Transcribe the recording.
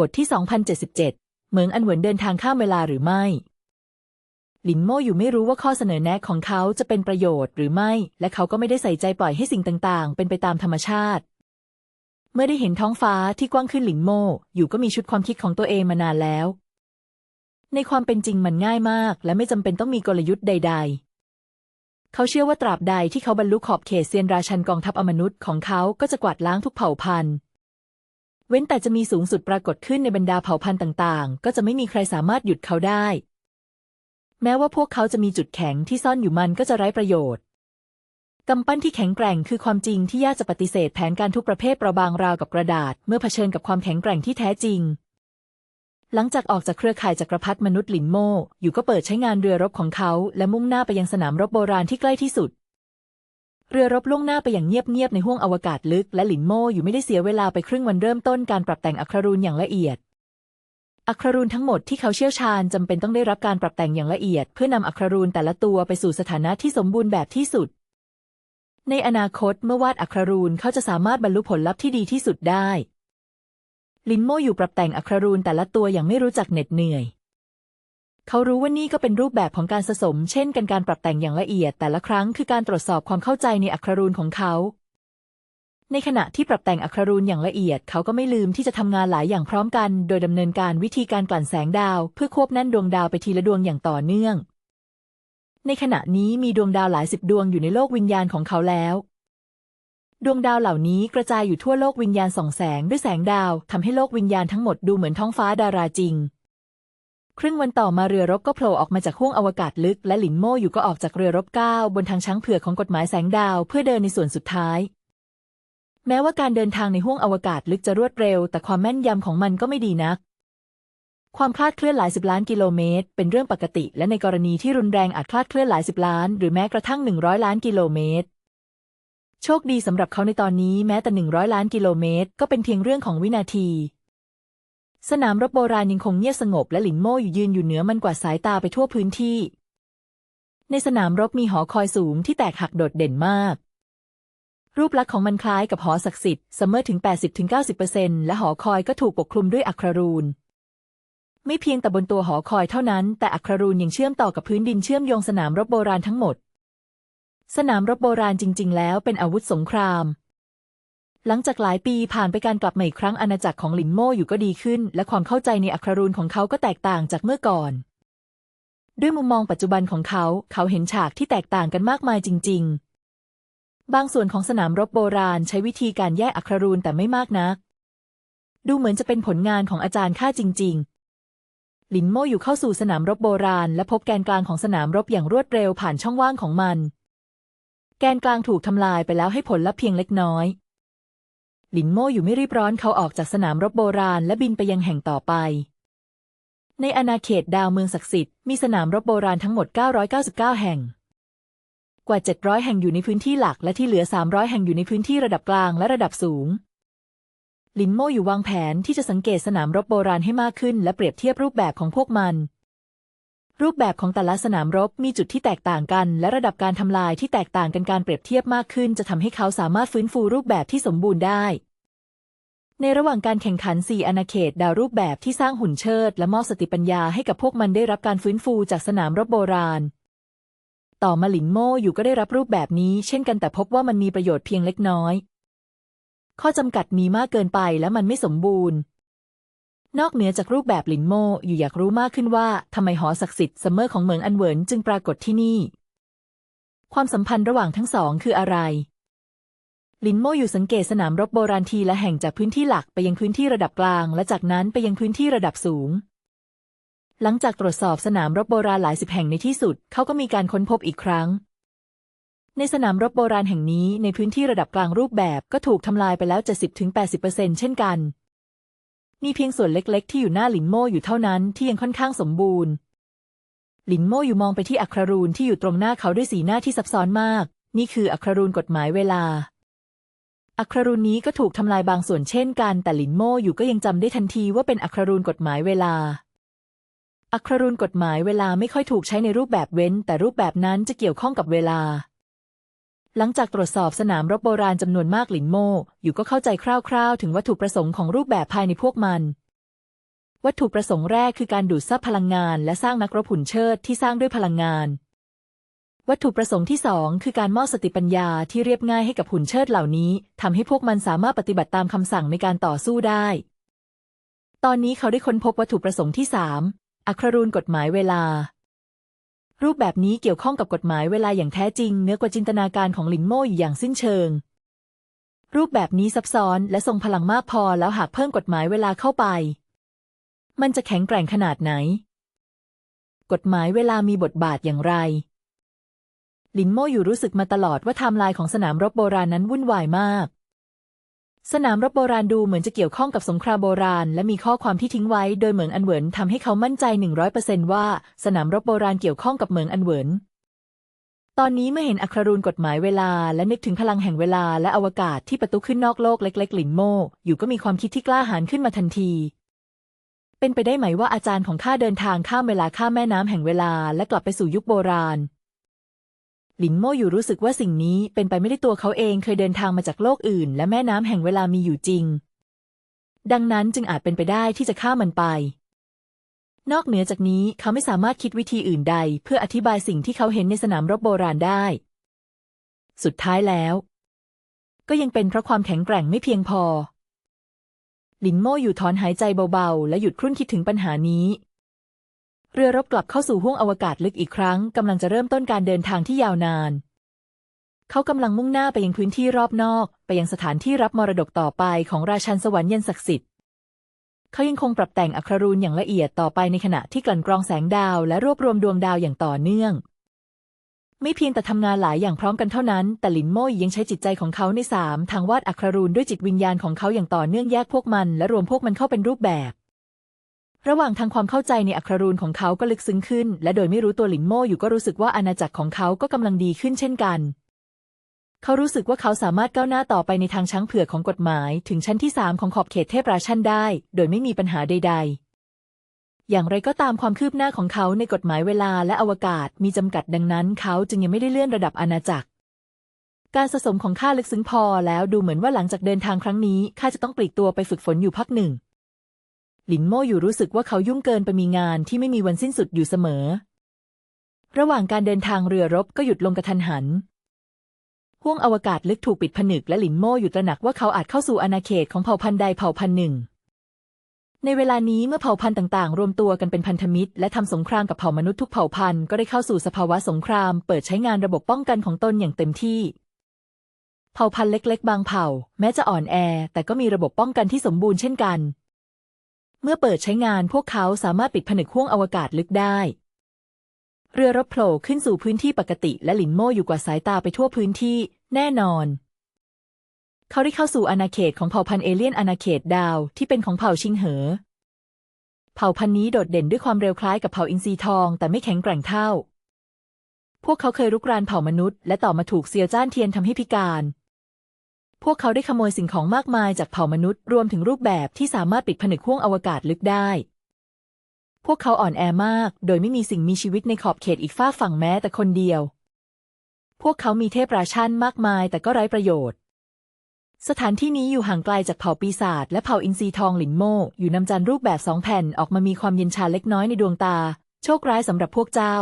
บทที่ 2077 เหมืองอันเหวินเดินทางข้ามเวลาหรือไม่ หลินโม่อยู่ไม่รู้ว่าข้อเสนอแนะของเขาจะเป็นประโยชน์หรือไม่ และเขาก็ไม่ได้ใส่ใจปล่อยให้สิ่งต่างๆ เป็นไปตามธรรมชาติ เมื่อได้เห็นท้องฟ้าที่กว้างขึ้นหลินโม่อยู่ก็มีชุดความคิดของตัวเองมานานแล้ว ในความเป็นจริงมันง่ายมาก และไม่จำเป็นต้องมีกลยุทธ์ใด ๆ เขาเชื่อว่าตราบใดที่เขาบรรลุขอบเขตเซียนราชันกองทัพอมนุษย์ของเขาก็จะกวาดล้างทุกเผ่าพันธุ์ เว้นแต่จะมีสูงสุดปรากฏขึ้นในบรรดาเผ่าพันธุ์ต่างๆ ก็จะไม่มีใครสามารถหยุดเขาได้ แม้ว่าพวกเขาจะมีจุดแข็งที่ซ่อนอยู่มันก็จะไร้ประโยชน์กำปั้นที่แข็งแกร่งคือความจริงที่ยากจะปฏิเสธแผนการทุกประเภทประบางราวกับกระดาษ เมื่อเผชิญกับความแข็งแกร่งที่แท้จริง หลังจากออกจากเครือข่ายจักรพรรดิมนุษย์หลินโม่อยู่ก็เปิดใช้งานเรือรบของเขา และมุ่งหน้าไปยังสนามรบโบราณที่ใกล้ที่สุด เรือรบล่วงหน้าไปอย่างเงียบๆในห้วงอวกาศลึก และหลินโม่อยู่ไม่ได้เสียเวลาไปครึ่งวันเริ่มต้นการปรับแต่งอัครรูนอย่างละเอียด อัครรูนทั้งหมดที่เขาเชี่ยวชาญจำเป็นต้องได้รับการปรับแต่งอย่างละเอียด เพื่อนำอัครรูนแต่ละตัวไปสู่สถานะที่สมบูรณ์แบบที่สุด ในอนาคตเมื่อวาดอัครรูนเขาจะสามารถบรรลุผลลัพธ์ที่ดีที่สุดได้ลินโมอยู่ปรับแต่งอัครรูนแต่ละตัวอย่างไม่รู้จักเหน็ดเหนื่อย เขารู้ว่านี่ก็เป็นรูปแบบของการผสม เช่นกันการปรับแต่งอย่างละเอียด แต่ละครั้งคือการตรวจสอบความเข้าใจในอัครรูนของเขา ในขณะที่ปรับแต่งอัครรูนอย่างละเอียด เขาก็ไม่ลืมที่จะทำงานหลายอย่างพร้อมกัน โดยดำเนินการวิธีการกลั่นแสงดาว เพื่อควบแน่นดวงดาวไปทีละดวงอย่างต่อเนื่อง ในขณะนี้มีดวงดาวหลายสิบดวงอยู่ในโลกวิญญาณของเขาแล้วดวงดาวเหล่านี้กระจายอยู่ทั่วโลกวิญญาณส่องแสงด้วยแสงดาวทำให้โลกวิญญาณทั้งหมดดูเหมือนท้องฟ้าดาราจริง ครึ่งวันต่อมาเรือรบก็โผล่ออกมาจากห้วงอวกาศลึก และหลินโม่อยู่ก็ออกจากเรือรบก้าวบนทางช้างเผือกของกฎหมายแสงดาวเพื่อเดินในส่วนสุดท้าย แม้ว่าการเดินทางในห้วงอวกาศลึกจะรวดเร็ว แต่ความแม่นยำของมันก็ไม่ดีนัก ความคลาดเคลื่อนหลายสิบล้านกิโลเมตร เป็นเรื่องปกติ และในกรณีที่รุนแรงอาจคลาดเคลื่อนหลายสิบล้าน หรือแม้กระทั่งหนึ่งร้อยล้านกิโลเมตรโชคดีสำหรับเขาในตอนนี้แม้แต่หนึ่งร้อยล้านกิโลเมตร ก็เป็นเพียงเรื่องของวินาที สนามรบโบราณยังคงเงียบสงบและหลินโม่อยู่ยืนอยู่เหนือมันกว่าสายตาไปทั่วพื้นที่ ในสนามรบมีหอคอยสูงที่แตกหักโดดเด่นมาก รูปลักษณ์ของมันคล้ายกับหอศักดิ์สิทธิ์เสมอถึง 80-90%และหอคอยก็ถูกปกคลุมด้วยอัครรูนไม่เพียงแต่บนตัวหอคอยเท่านั้น แต่อัครรูนยังเชื่อมต่อกับพื้นดินเชื่อมโยงสนามรบโบราณทั้งหมด สนามรบโบราณจริง ๆ แล้วเป็นอาวุธสงคราม หลังจากหลายปีผ่านไปการกลับมาอีกครั้งอาณาจักรของหลินโม่อยู่ก็ดีขึ้น และความเข้าใจในอัครรูนของเขาก็แตกต่างจากเมื่อก่อน ด้วยมุมมองปัจจุบันของเขา เขาเห็นฉากที่แตกต่างกันมากมายจริง ๆ บางส่วนของสนามรบโบราณใช้วิธีการแยกอัครรูนแต่ไม่มากนัก ดูเหมือนจะเป็นผลงานของอาจารย์ข้าจริง ๆหลินโม่อยู่เข้าสู่สนามรบโบราณ และพบแกนกลางของสนามรบอย่างรวดเร็วผ่านช่องว่างของมัน แกนกลางถูกทำลายไปแล้วให้ผลลัพธ์เพียงเล็กน้อย หลินโม่อยู่ไม่รีบร้อนเขาออกจากสนามรบโบราณ และบินไปยังแห่งต่อไป ในอาณาเขตดาวเมืองศักดิ์สิทธิ์มีสนามรบโบราณทั้งหมด 999 แห่ง กว่า 700 แห่งอยู่ในพื้นที่หลัก และที่เหลือ 300 แห่งอยู่ในพื้นที่ระดับกลางและระดับสูงลินโม่อยู่วางแผนที่จะสังเกตสนามรบโบราณให้มากขึ้น และเปรียบเทียบรูปแบบของพวกมัน รูปแบบของแต่ละสนามรบมีจุดที่แตกต่างกัน และระดับการทำลายที่แตกต่างกันการเปรียบเทียบมากขึ้น จะทำให้เขาสามารถฟื้นฟูรูปแบบที่สมบูรณ์ได้ ในระหว่างการแข่งขันสี่อาณาเขตดาวรูปแบบที่สร้างหุ่นเชิด และมอบสติปัญญาให้กับพวกมันได้รับการฟื้นฟูจากสนามรบโบราณ ต่อมาหลินโม่อยู่ก็ได้รับรูปแบบนี้ เช่นกันแต่พบว่ามันมีประโยชน์เพียงเล็กน้อย ข้อจำกัดมีมากเกินไปและมันไม่สมบูรณ์ นอกเหนือจากรูปแบบหลินโม่อยู่อยากรู้มากขึ้นว่าทำไมหอศักดิ์สิทธิ์เสมอของเหมืองอันเวินจึงปรากฏที่นี่ ความสัมพันธ์ระหว่างทั้งสองคืออะไรลินโม่อยู่สังเกตสนามรบโบราณทีละแห่งจากพื้นที่หลักไปยังพื้นที่ระดับกลาง และจากนั้นไปยังพื้นที่ระดับสูง หลังจากตรวจสอบสนามรบโบราณหลายสิบแห่งในที่สุด เขาก็มีการค้นพบอีกครั้ง ในสนามรบโบราณแห่งนี้ในพื้นที่ระดับกลางรูปแบบก็ถูกทำลายไปแล้ว 70-80%เช่นกัน มีเพียงส่วนเล็ก ๆ ที่อยู่หน้าหลินโม่อยู่เท่านั้นที่ยังค่อนข้างสมบูรณ์ หลินโม่อยู่มองไปที่อัครรูนที่อยู่ตรงหน้าเขาด้วยสีหน้าที่ซับซ้อนมาก นี่คืออัครรูนกฎหมายเวลา อัครรูนนี้ก็ถูกทำลายบางส่วนเช่นกัน แต่หลินโม่อยู่ก็ยังจำได้ทันทีว่าเป็นอัครรูนกฎหมายเวลา อัครรูนกฎหมายเวลาไม่ค่อยถูกใช้ในรูปแบบเว้น แต่รูปแบบนั้นจะเกี่ยวข้องกับเวลา หลังจากตรวจสอบสนามรบโบราณจำนวนมากหลินโม่อยู่ก็เข้าใจคร่าวๆ ถึงวัตถุประสงค์ของรูปแบบภายในพวกมัน วัตถุประสงค์แรกคือการดูดซับพลังงาน และสร้างนักรบหุ่นเชิดที่สร้างด้วยพลังงาน วัตถุประสงค์ที่สองคือการมอบสติปัญญาที่เรียบง่ายให้กับหุ่นเชิดเหล่านี้ทำให้พวกมันสามารถปฏิบัติตามคำสั่งในการต่อสู้ได้ ตอนนี้เขาได้ค้นพบวัตถุประสงค์ที่สามอัครรูนกฎหมายเวลา รูปแบบนี้เกี่ยวข้องกับกฎหมายเวลาอย่างแท้จริงเหนือกว่าจินตนาการของหลินโม่อยู่อย่างสิ้นเชิง รูปแบบนี้ซับซ้อนและทรงพลังมากพอแล้วหากเพิ่มกฎหมายเวลาเข้าไป มันจะแข็งแกร่งขนาดไหน กฎหมายเวลามีบทบาทอย่างไร หลินโม่อยู่รู้สึกมาตลอดว่าไทม์ไลน์ของสนามรบโบราณนั้นวุ่นวายมาก สนามรบโบราณดูเหมือนจะเกี่ยวข้องกับสงครามโบราณ และมีข้อความที่ทิ้งไว้โดยเหมืองอันเหวินทำให้เขามั่นใจหนึ่งร้อยเปอร์เซนว่าสนามรบโบราณเกี่ยวข้องกับเหมืองอันเหวิน ตอนนี้เมื่อเห็นอัครรูนกฎหมายเวลา และนึกถึงพลังแห่งเวลาและอวกาศที่ประตูขึ้นนอกโลกเล็ก ๆ หลินโม่อยู่ก็มีความคิดที่กล้าหาญขึ้นมาทันทีเป็นไปได้ไหมว่าอาจารย์ของข้าเดินทางข้ามเวลาข้ามแม่น้ำแห่งเวลาและกลับไปสู่ยุคโบราณ ลินโม่อยู่รู้สึกว่าสิ่งนี้เป็นไปไม่ได้ตัวเขาเองเคยเดินทางมาจากโลกอื่น และแม่น้ำแห่งเวลามีอยู่จริง ดังนั้นจึงอาจเป็นไปได้ที่จะข้ามมันไป นอกเหนือจากนี้เขาไม่สามารถคิดวิธีอื่นใด เพื่ออธิบายสิ่งที่เขาเห็นในสนามรบโบราณได้ สุดท้ายแล้ว ก็ยังเป็นเพราะความแข็งแกร่งไม่เพียงพอหลินโม่อยู่ถอนหายใจเบาๆ และหยุดครุ่นคิดถึงปัญหานี้ เรือรบกลับเข้าสู่ห้วงอวกาศลึกอีกครั้งกำลังจะเริ่มต้นการเดินทางที่ยาวนาน เขากำลังมุ่งหน้าไปยังพื้นที่รอบนอก ไปยังสถานที่รับมรดกต่อไปของราชันสวรรค์เย็นศักดิ์สิทธิ์เขายังคงปรับแต่งอัครรูนอย่างละเอียดต่อไปในขณะที่กลั่นกรองแสงดาวและรวบรวมดวงดาวอย่างต่อเนื่องไม่เพียงแต่ทำงานหลายอย่างพร้อมกันเท่านั้น แต่หลินโม่ยังใช้จิตใจของเขาในสามทางวาดอัครรูนด้วยจิตวิญญาณของเขาอย่างต่อเนื่องแยกพวกมัน และรวมพวกมันเข้าเป็นรูปแบบ ระหว่างทางความเข้าใจในอัครรูนของเขาก็ลึกซึ้งขึ้น และโดยไม่รู้ตัวหลินโม่อยู่ก็รู้สึกว่าอาณาจักรของเขาก็กำลังดีขึ้นเช่นกัน เขารู้สึกว่าเขาสามารถก้าวหน้าต่อไปในทางช้างเผือกของกฎหมาย ถึงชั้นที่สามของขอบเขตเทพราชันได้ โดยไม่มีปัญหาใด ๆอย่างไรก็ตามความคืบหน้าของเขาในกฎหมายเวลาและอวกาศมีจำกัดดังนั้น เขาจึงยังไม่ได้เลื่อนระดับอาณาจักร การสะสมของข้าลึกซึ้งพอแล้วดูเหมือนว่าหลังจากเดินทางครั้งนี้ข้าจะต้องปลีกตัวไปฝึกฝนอยู่พักหนึ่ง ลินโม่อยู่รู้สึกว่าเขายุ่งเกินไปมีงานที่ไม่มีวันสิ้นสุดอยู่เสมอ ระหว่างการเดินทางเรือรบก็หยุดลงกระทันหันห้วงอวกาศลึกถูกปิดผนึกและหลินโม่อยู่ตระหนักว่าเขาอาจเข้าสู่อาณาเขตของเผ่าพันธุ์ใดเผ่าพันธุ์หนึ่ง ในเวลานี้เมื่อเผ่าพันธุ์ต่างๆ รวมตัวกันเป็นพันธมิตร และทำสงครามกับเผ่ามนุษย์ทุกเผ่าพันธุ์ก็ได้เข้าสู่สภาวะสงคราม เปิดใช้งานระบบป้องกันของตนอย่างเต็มที่ เผ่าพันธุ์เล็ก ๆ บางเผ่า แม้จะอ่อนแอ แต่ก็มีระบบป้องกันที่สมบูรณ์เช่นกัน เมื่อเปิดใช้งานพวกเขาสามารถปิดผนึกห้วงอวกาศลึกได้ เรือรบโผล่ขึ้นสู่พื้นที่ปกติ และหลินโม่อยู่กว่าสายตาไปทั่วพื้นที่ แน่นอน เขาได้เข้าสู่อาณาเขตของเผ่าพันธุ์เอเลี่ยนอาณาเขตดาวที่เป็นของเผ่าชิงเหอ เผ่าพันธุ์นี้โดดเด่นด้วยความเร็วคล้ายกับเผ่าอินทรีทอง แต่ไม่แข็งแกร่งเท่า พวกเขาเคยรุกรานเผ่ามนุษย์ และต่อมาถูกเซียวจ้านเทียนทำให้พิการ พวกเขาได้ขโมยสิ่งของมากมายจากเผ่ามนุษย์ รวมถึงรูปแบบที่สามารถปิดผนึกห้วงอวกาศลึกได้ พวกเขาอ่อนแอมาก โดยไม่มีสิ่งมีชีวิตในขอบเขตอีกฝ้าฝั่งแม้แต่คนเดียว พวกเขามีเทพราชันมากมายแต่ก็ไร้ประโยชน์ สถานที่นี้อยู่ห่างไกลจากเผ่าปีศาจและเผ่าอินทรีทองหลินโมอยู่นำจันรูปแบบสองแผ่นออกมามีความเย็นชาเล็กน้อยในดวงตา โชคร้ายสำหรับพวกเจ้า